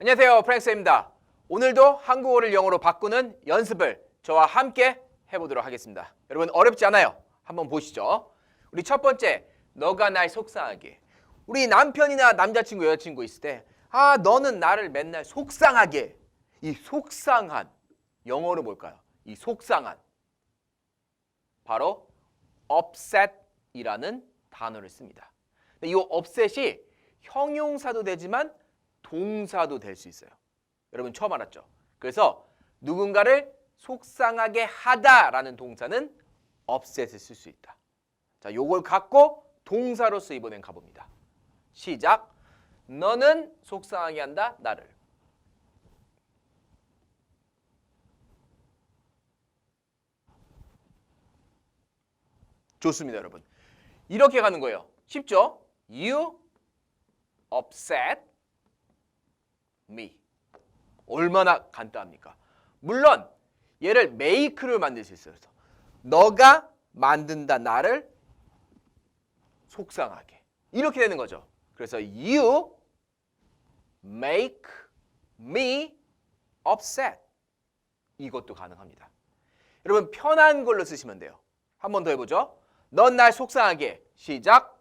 안녕하세요. 프랭스입니다. 오늘도 한국어를 영어로 바꾸는 연습을 저와 함께 해보도록 하겠습니다. 여러분 어렵지 않아요. 한번 보시죠. 우리 첫 번째, 너가 날 속상하게. 우리 남편이나 남자친구, 여자친구 있을 때, 아 너는 나를 맨날 속상하게. 이 속상한 영어로 뭘까요? 이 속상한 바로 upset이라는 단어를 씁니다. 이 upset이 형용사도 되지만 동사도 될 수 있어요. 여러분 처음 알았죠? 그래서 누군가를 속상하게 하다라는 동사는 upset을 쓸 수 있다. 자, 요걸 갖고 동사로서 이번엔 가봅니다. 시작. 너는 속상하게 한다 나를. 좋습니다, 여러분. 이렇게 가는 거예요. 쉽죠? You upset me. 얼마나 간단합니까? 물론 얘를 make를 만들 수 있어요. 그래서 너가 만든다 나를 속상하게. 이렇게 되는 거죠. 그래서 you make me upset. 이것도 가능합니다. 여러분 편한 걸로 쓰시면 돼요. 한 번 더 해보죠. 넌 날 속상하게. 시작.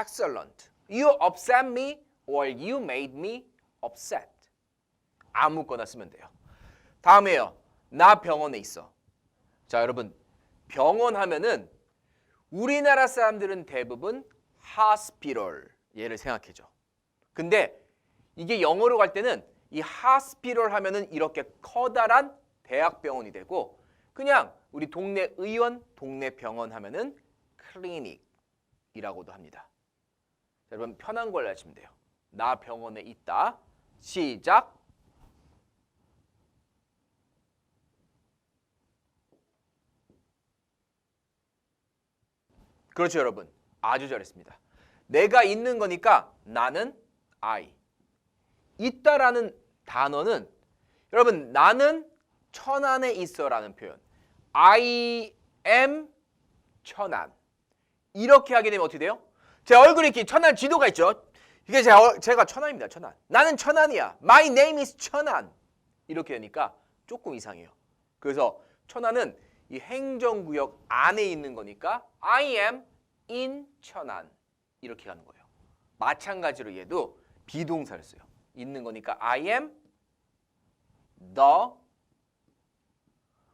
Excellent. You upset me or you made me upset. 아무거나 쓰면 돼요. 다음에요. 나 병원에 있어. 자, 여러분. 병원 하면은 우리나라 사람들은 대부분 hospital 얘를 생각해죠. 근데 이게 영어로 갈 때는 이 hospital 하면은 이렇게 커다란 대학병원이 되고 그냥 우리 동네 의원, 동네 병원 하면은 클리닉이라고도 합니다. 자, 여러분 편한 걸 하시면 돼요. 나 병원에 있다. 시작. 그렇죠, 여러분. 아주 잘했습니다. 내가 있는 거니까 나는 I. 있다라는 단어는 여러분 나는 천안에 있어라는 표현. I am 천안. 이렇게 하게 되면 어떻게 돼요? 제 얼굴에 이렇게 천안 지도가 있죠. 이게 제, 어- 제가 천안입니다. 천안. 나는 천안이야. My name is 천안. 이렇게 되니까 조금 이상해요. 그래서 천안은 이 행정구역 안에 있는 거니까 I am in 천안. 이렇게 가는 거예요. 마찬가지로 얘도 비동사를 써요. 있는 거니까 I am the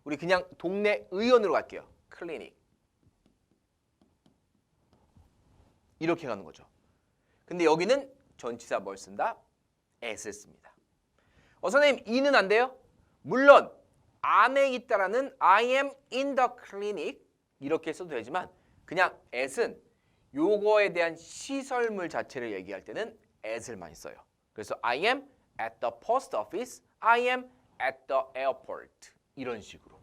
우리 그냥 동네 의원으로 갈게요. 클리닉. 이렇게 가는 거죠. 근데 여기는 전치사 뭘 쓴다? s를 씁니다. 어 선생님 이는 안 돼요? 물론 안에 있다라는 I am in the clinic 이렇게 써도 되지만 그냥 at은 요거에 대한 시설물 자체를 얘기할 때는 at을 많이 써요. 그래서 I am at the post office, I am at the airport 이런 식으로.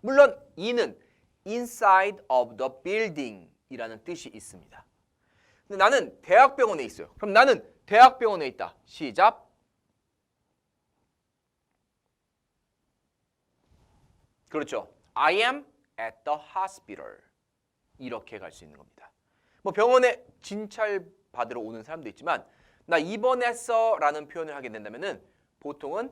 물론 이는 inside of the building 이라는 뜻이 있습니다. 근데 나는 대학병원에 있어요. 그럼 나는 대학병원에 있다. 시작. 그렇죠. I am at the hospital. 이렇게 갈 수 있는 겁니다. 뭐 병원에 진찰 받으러 오는 사람도 있지만 나 입원했어라는 표현을 하게 된다면은 보통은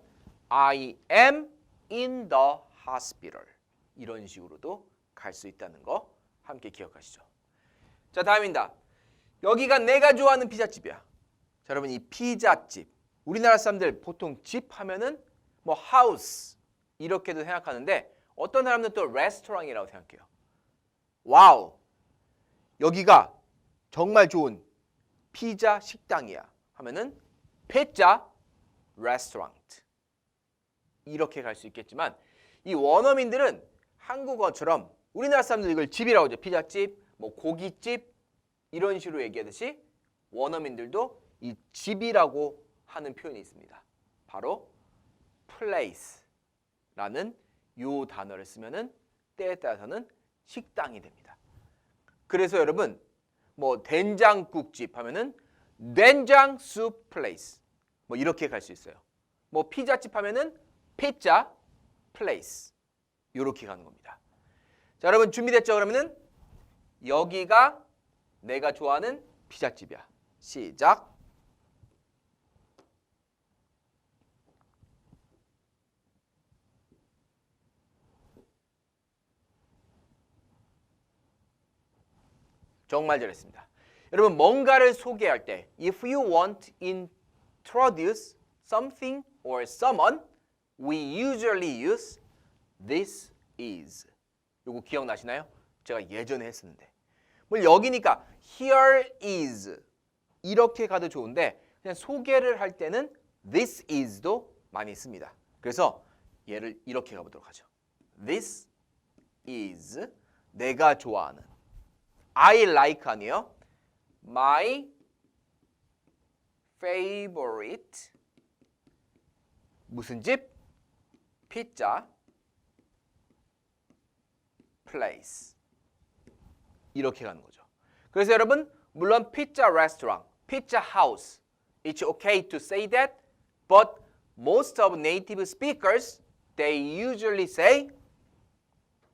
I am in the hospital 이런 식으로도 갈 수 있다는 거 함께 기억하시죠. 자 다음입니다. 여기가 내가 좋아하는 피자집이야. 자, 여러분 이 피자집. 우리나라 사람들 보통 집 하면은 뭐 하우스 이렇게도 생각하는데 어떤 사람들은 또 레스토랑이라고 생각해요. 와우. 여기가 정말 좋은 피자 식당이야. 하면은 피자 레스토랑트 이렇게 갈 수 있겠지만 이 원어민들은 한국어처럼 우리나라 사람들 이걸 집이라고 하죠. 피자집 뭐 고깃집 이런 식으로 얘기하듯이 원어민들도 이 집이라고 하는 표현이 있습니다. 바로 place라는 요 단어를 쓰면은 때에 따라서는 식당이 됩니다. 그래서 여러분 뭐 된장국집 하면은 된장숲 플레이스 뭐 이렇게 갈 수 있어요. 뭐 피자집 하면은 피자 플레이스 이렇게 가는 겁니다. 자 여러분 준비됐죠? 그러면은 여기가 내가 좋아하는 피자집이야. 시작. 정말 잘했습니다. 여러분 뭔가를 소개할 때 if you want introduce something or someone we usually use this is 요거 기억나시나요? 제가 예전에 했었는데 뭐 여기니까 here is 이렇게 가도 좋은데 그냥 소개를 할 때는 this is도 많이 씁니다. 그래서 얘를 이렇게 가보도록 하죠. This is 내가 좋아하는 I like 아니에요? My favorite 무슨 집? 피자 place 이렇게 가는 거죠. 그래서 여러분 물론 피자 레스토랑, 피자 하우스 it's okay to say that but most of native speakers they usually say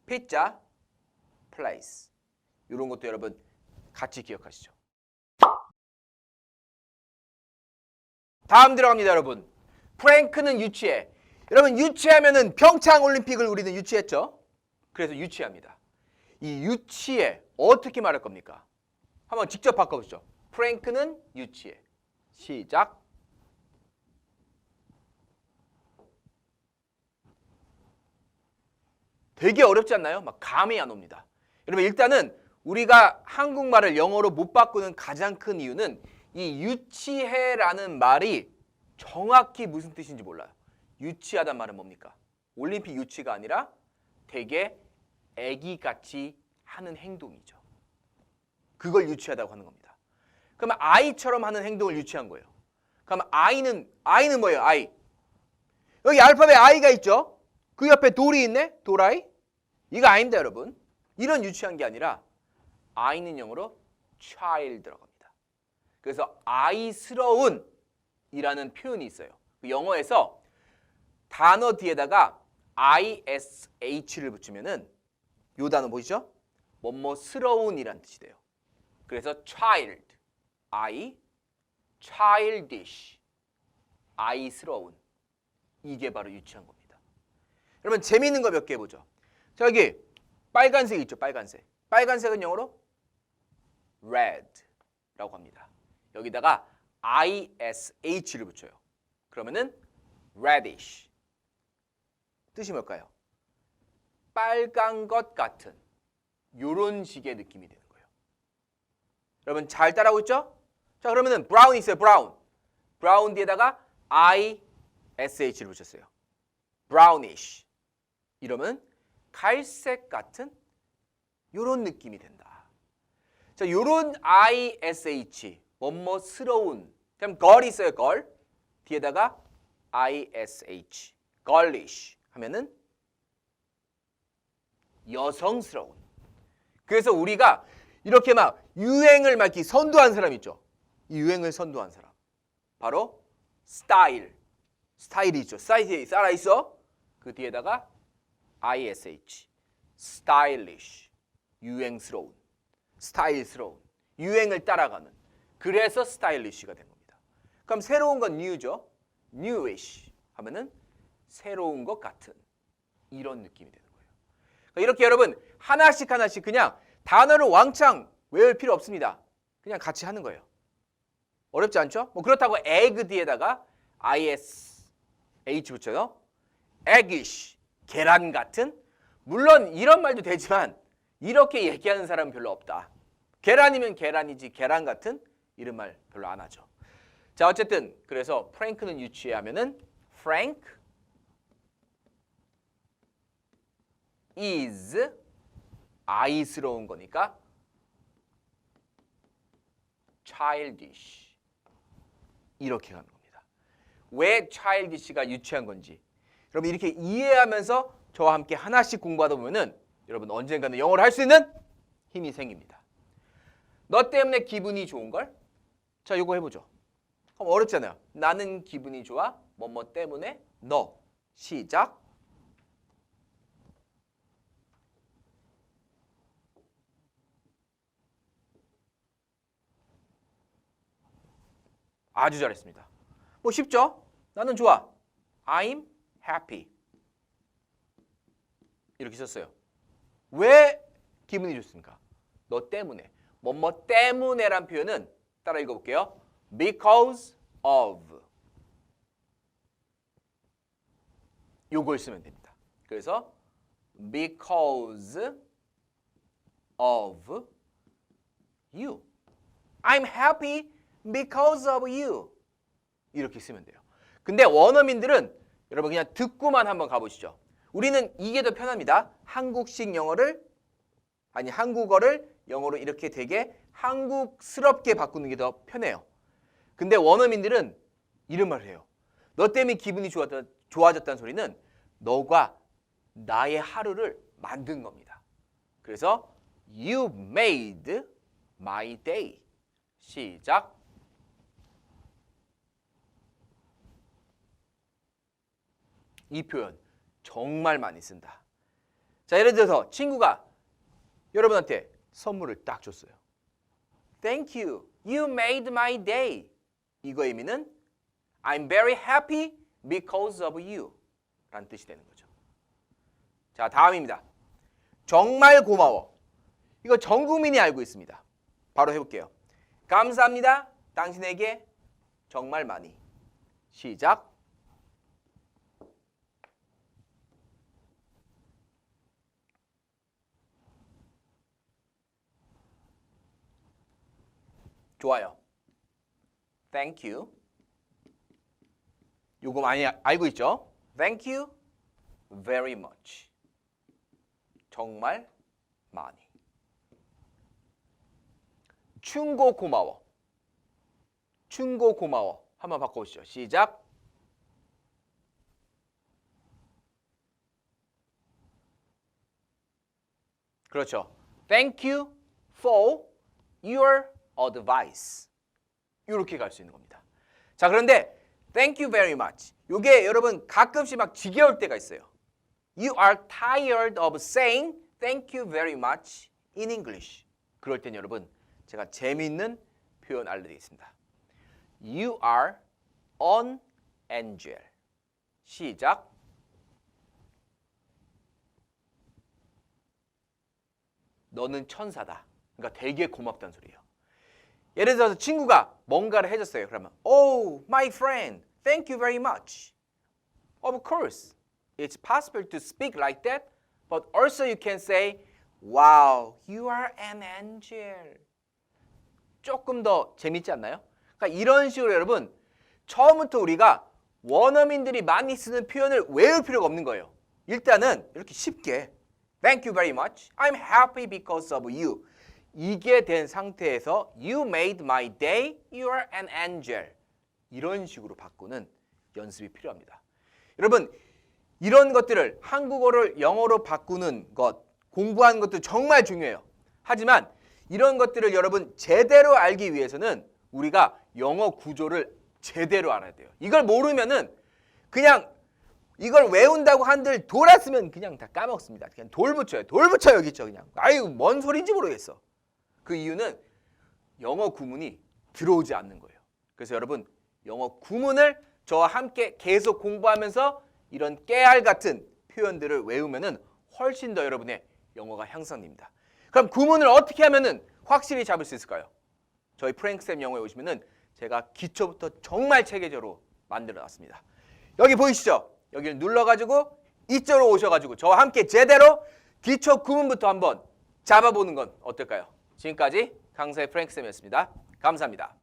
pizza place 이런 것도 여러분 같이 기억하시죠. 다음 들어갑니다, 여러분. 프랭크는 유치해. 여러분 유치하면은 평창 올림픽을 우리는 유치했죠. 그래서 유치합니다. 이 유치해 어떻게 말할 겁니까? 한번 직접 바꿔보시죠. 프랭크는 유치해. 시작. 되게 어렵지 않나요? 막 감이 안 옵니다. 여러분 일단은 우리가 한국말을 영어로 못 바꾸는 가장 큰 이유는 이 유치해라는 말이 정확히 무슨 뜻인지 몰라요. 유치하단 말은 뭡니까? 올림픽 유치가 아니라 되게 애기같이 하는 행동이죠. 그걸 유치하다고 하는 겁니다. 그러면 아이처럼 하는 행동을 유치한 거예요. 그러면 아이는 아이는 뭐예요? 아이. 여기 알파벳 아이가 있죠? 그 옆에 돌이 있네? 도라이? 이거 아닙니다, 여러분. 이런 유치한 게 아니라 아이는 영어로 child라고 합니다. 그래서 아이스러운 이라는 표현이 있어요. 그 영어에서 단어 뒤에다가 ish를 붙이면은 요 단어 보이죠? 뭐뭐스러운이란 뜻이 돼요. 그래서 child, I, childish, 아이스러운 이게 바로 유치한 겁니다. 여러분 재미있는 거 몇 개 보죠. 저기 빨간색 있죠, 빨간색. 빨간색은 영어로 red라고 합니다. 여기다가 ish를 붙여요. 그러면은 radish. 뜻이 뭘까요? 빨간 것 같은 요런 식의 느낌이 되는 거예요. 여러분 잘 따라오고 있죠? 자 그러면은 brown 있어요. brown. brown 뒤에다가 ish를 붙였어요. brownish. 이러면 갈색 같은 요런 느낌이 된다. 자, 요런 ish 뭐뭐스러운 그럼 걸 있어요 걸 뒤에다가 ish girlish 하면은 여성스러운. 그래서 우리가 이렇게 막 유행을 막 이렇게 선도한 사람 있죠? 이 유행을 선도한 사람. 바로 스타일. 스타일이 있죠. 스타일이 살아있어? 그 뒤에다가 ish stylish 유행스러운. 스타일스러운. 유행을 따라가는. 그래서 스타일리시가 된 겁니다. 그럼 새로운 건 new죠. newish 하면은 새로운 것 같은 이런 느낌이 거예요. 이렇게 여러분 하나씩 하나씩 그냥 단어를 왕창 외울 필요 없습니다. 그냥 같이 하는 거예요. 어렵지 않죠? 뭐 그렇다고 egg 뒤에다가 ish 붙여요. eggish 계란 같은 물론 이런 말도 되지만 이렇게 얘기하는 사람은 별로 없다. 계란이면 계란이지 계란 같은 이런 말 별로 안 하죠. 자 어쨌든 그래서 프랭크는 유치하면은 Frank is 아이스러운 거니까 childish 이렇게 가는 겁니다. 왜 childish가 유치한 건지 여러분 이렇게 이해하면서 저와 함께 하나씩 공부하다 보면은 여러분 언젠가는 영어를 할 수 있는 힘이 생깁니다. 너 때문에 기분이 좋은 걸? 자, 이거 해보죠. 그럼 어렵잖아요. 나는 기분이 좋아. 뭐뭐 때문에 너. 시작. 아주 잘했습니다. 뭐 쉽죠? 나는 좋아. I'm happy. 이렇게 썼어요. 왜 기분이 좋습니까? 너 때문에. 뭐뭐 때문에란 표현은 따라 읽어볼게요. Because of. 요걸 쓰면 됩니다. 그래서 because of you. I'm happy because of you. 이렇게 쓰면 돼요. 근데 원어민들은 여러분 그냥 듣고만 한번 가보시죠. 우리는 이게 더 편합니다. 한국식 영어를 아니 한국어를 영어로 이렇게 되게 한국스럽게 바꾸는 게 더 편해요. 근데 원어민들은 이런 말을 해요. 너 때문에 기분이 좋았다, 좋아졌다는 소리는 너가 나의 하루를 만든 겁니다. 그래서 You made my day. 시작. 이 표현 정말 많이 쓴다. 자, 예를 들어서 친구가 여러분한테 선물을 딱 줬어요. Thank you. You made my day. 이거 의미는 I'm very happy because of you. 라는 뜻이 되는 거죠. 자, 다음입니다. 정말 고마워. 이거 전 국민이 알고 있습니다. 바로 해볼게요. 감사합니다. 당신에게 정말 많이. 시작. 좋아요. Thank you. 요거 많이 아- 알고 있죠? Thank you very much. 정말 많이. 충고 고마워. 충고 고마워. 한번 바꿔보시죠. 시작. 그렇죠. Thank you for your advice. 이렇게 갈 수 있는 겁니다. 자, 그런데 thank you very much. 요게 여러분 가끔씩 막 지겨울 때가 있어요. You are tired of saying thank you very much in English. 그럴 땐 여러분 제가 재미있는 표현 알려드리겠습니다. You are an angel. 시작. 너는 천사다. 그러니까 되게 고맙다는 소리예요. 예를 들어서 친구가 뭔가를 해줬어요. 그러면 Oh, my friend, thank you very much. Of course, it's possible to speak like that, but also you can say, Wow, you are an angel. 조금 더 재밌지 않나요? 그러니까 이런 식으로 여러분 처음부터 우리가 원어민들이 많이 쓰는 표현을 외울 필요가 없는 거예요. 일단은 이렇게 쉽게 Thank you very much. I'm happy because of you. 이게 된 상태에서 You made my day. You are an angel. 이런 식으로 바꾸는 연습이 필요합니다. 여러분 이런 것들을 한국어를 영어로 바꾸는 것 공부하는 것도 정말 중요해요. 하지만 이런 것들을 여러분 제대로 알기 위해서는 우리가 영어 구조를 제대로 알아야 돼요. 이걸 모르면은 그냥 이걸 외운다고 한들 돌았으면 그냥 다 까먹습니다. 그냥 돌 붙여요. 돌 붙여 여기 있죠 그냥. 아유 뭔 소리인지 모르겠어. 그 이유는 영어 구문이 들어오지 않는 거예요. 그래서 여러분 영어 구문을 저와 함께 계속 공부하면서 이런 깨알 같은 표현들을 외우면은 훨씬 더 여러분의 영어가 향상됩니다. 그럼 구문을 어떻게 하면은 확실히 잡을 수 있을까요? 저희 프랭크쌤 영어에 오시면은 제가 기초부터 정말 체계적으로 만들어 놨습니다. 여기 보이시죠? 여기를 눌러가지고 이쪽으로 오셔가지고 저와 함께 제대로 기초 구문부터 한번 잡아보는 건 어떨까요? 지금까지 강사의 프랭크쌤이었습니다. 감사합니다.